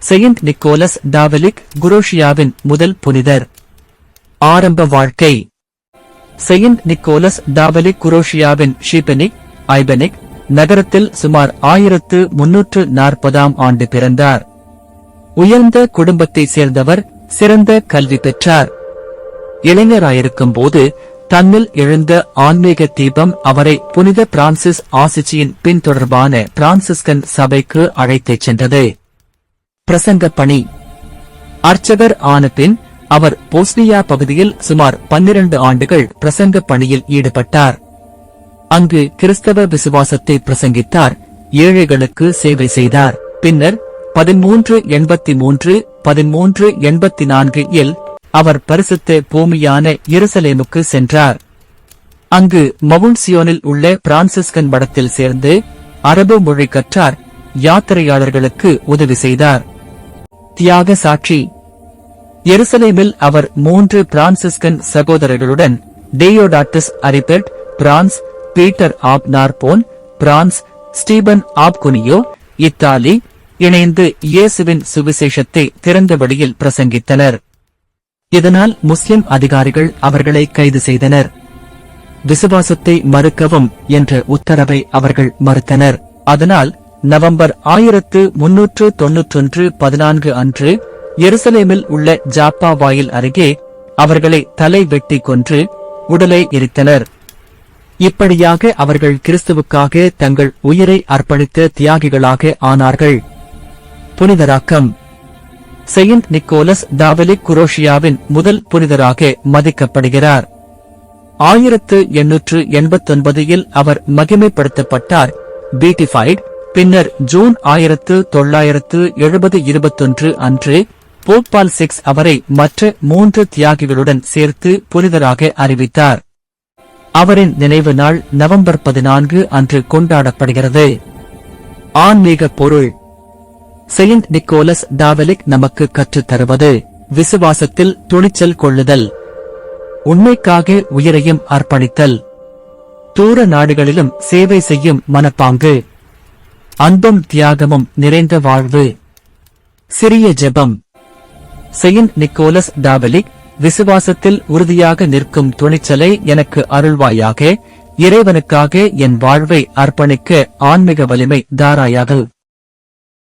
Saint Nicolas டாவலிக் குரோஷியாவின் முதல் புனிதர். ஆரம்ப வாழ்க்கை. செயின்ட் நிக்கோலஸ் டாவலிக் குரோஷியாவின் ஷீபெனிக் ஐபெனிக் நகரத்தில் சுமார் ஆயிரத்து முன்னூற்று நாற்பதாம் ஆண்டு பிறந்தார். உயர்ந்த குடும்பத்தைச் சேர்ந்தவர் சிறந்த கல்வி பெற்றார். இளைஞராயிருக்கும் போது தன்னில் எழுந்த ஆன்மீக தீபம் அவரை புனித பிரான்சிஸ் ஆசிச்சியின் பின்தொடர்பான பிரான்சிஸ்கன் சபைக்கு அழைத்துச் சென்றது. பிரசங்க பணி. அர்ச்சகர் ஆன பின் அவர் போஸ்னியா பகுதியில் சுமார் பன்னிரண்டு ஆண்டுகள் பிரசங்க பணியில் ஈடுபட்டார். அங்கு கிறிஸ்தவ விசுவாசத்தை பிரசங்கித்தார் ஏழைகளுக்கு சேவை செய்தார். பின்னர் பதிமூன்று எண்பத்தி மூன்று பதிமூன்று எண்பத்தி நான்கு இல் அவர் பரிசுத்த பூமியான இருசலேமுக்கு சென்றார். அங்கு மவுண்ட் சியோனில் உள்ள பிரான்சிஸ்கன் மடத்தில் சேர்ந்து அரபு மொழி கற்றார் யாத்திரையாளர்களுக்கு உதவி செய்தார். தியாக சாட்சி. எருசலேமில் அவர் மூன்று Franciscan சகோதரர்களுடன் Deodatus Aribert France Peter of Narbonne France Stephen of Cuneo Italy இணைந்து இயேசுவின் சுவிசேஷத்தை திறந்த வெளியில் பிரசங்கித்தனர். இதனால் முஸ்லிம் அதிகாரிகள் அவர்களை கைது செய்தனர். விசுவாசத்தை மறுக்கவும் என்ற உத்தரவை அவர்கள் மறுத்தனர். அதனால் நவம்பர் ஆயிரத்து முன்னூற்று தொன்னூற்றொன்று பதினான்கு அன்று எருசலேமில் உள்ள ஜாப்பா வாயில் அருகே அவர்களை தலை வெட்டி கொன்று உடலை எரித்தனர். இப்படியாக அவர்கள் கிறிஸ்துவுக்காக தங்கள் உயிரை அர்ப்பணித்த தியாகிகளாக ஆனார்கள். புனிதராக்கம். செயின்ட் நிக்கோலஸ் டாவலிக் குரோஷியாவின் முதல் புனிதராக மதிக்கப்படுகிறார். ஆயிரத்து எண்ணூற்று எண்பத்தொன்பதில் அவர் மகிமைப்படுத்தப்பட்டார் பீட்டிஃபைட் பின்னர் ஜூன் ஆயிரத்து தொள்ளாயிரத்து எழுபது இருபத்தொன்று அன்று போப்பால் சிக்ஸ் அவரை மற்ற மூன்று தியாகிகளுடன் சேர்த்து புனிதராக அறிவித்தார். அவரின் நினைவு நாள் நவம்பர் பதினான்கு அன்று கொண்டாடப்படுகிறது. ஆன்மீக பொருள். செயின்ட் நிக்கோலஸ் டாவலிக் நமக்கு கற்றுத் தருவது விசுவாசத்தில் துணிச்சல் கொள்ளுதல். உண்மைக்காக உயிரையும் அர்ப்பணித்தல். தூர நாடுகளிலும் சேவை செய்யும் மனப்பாங்கு. அன்பும் தியாகமும் நிறைந்த வாழ்வு. சிறிய ஜெபம். செயின்ட் நிக்கோலஸ் டாவலிக் விசுவாசத்தில் உறுதியாக நிற்கும் துணிச்சலை எனக்கு அருள்வாயாக இறைவனுக்காக என் வாழ்வை அர்ப்பணிக்க ஆன்மீக வலிமை தாராயாக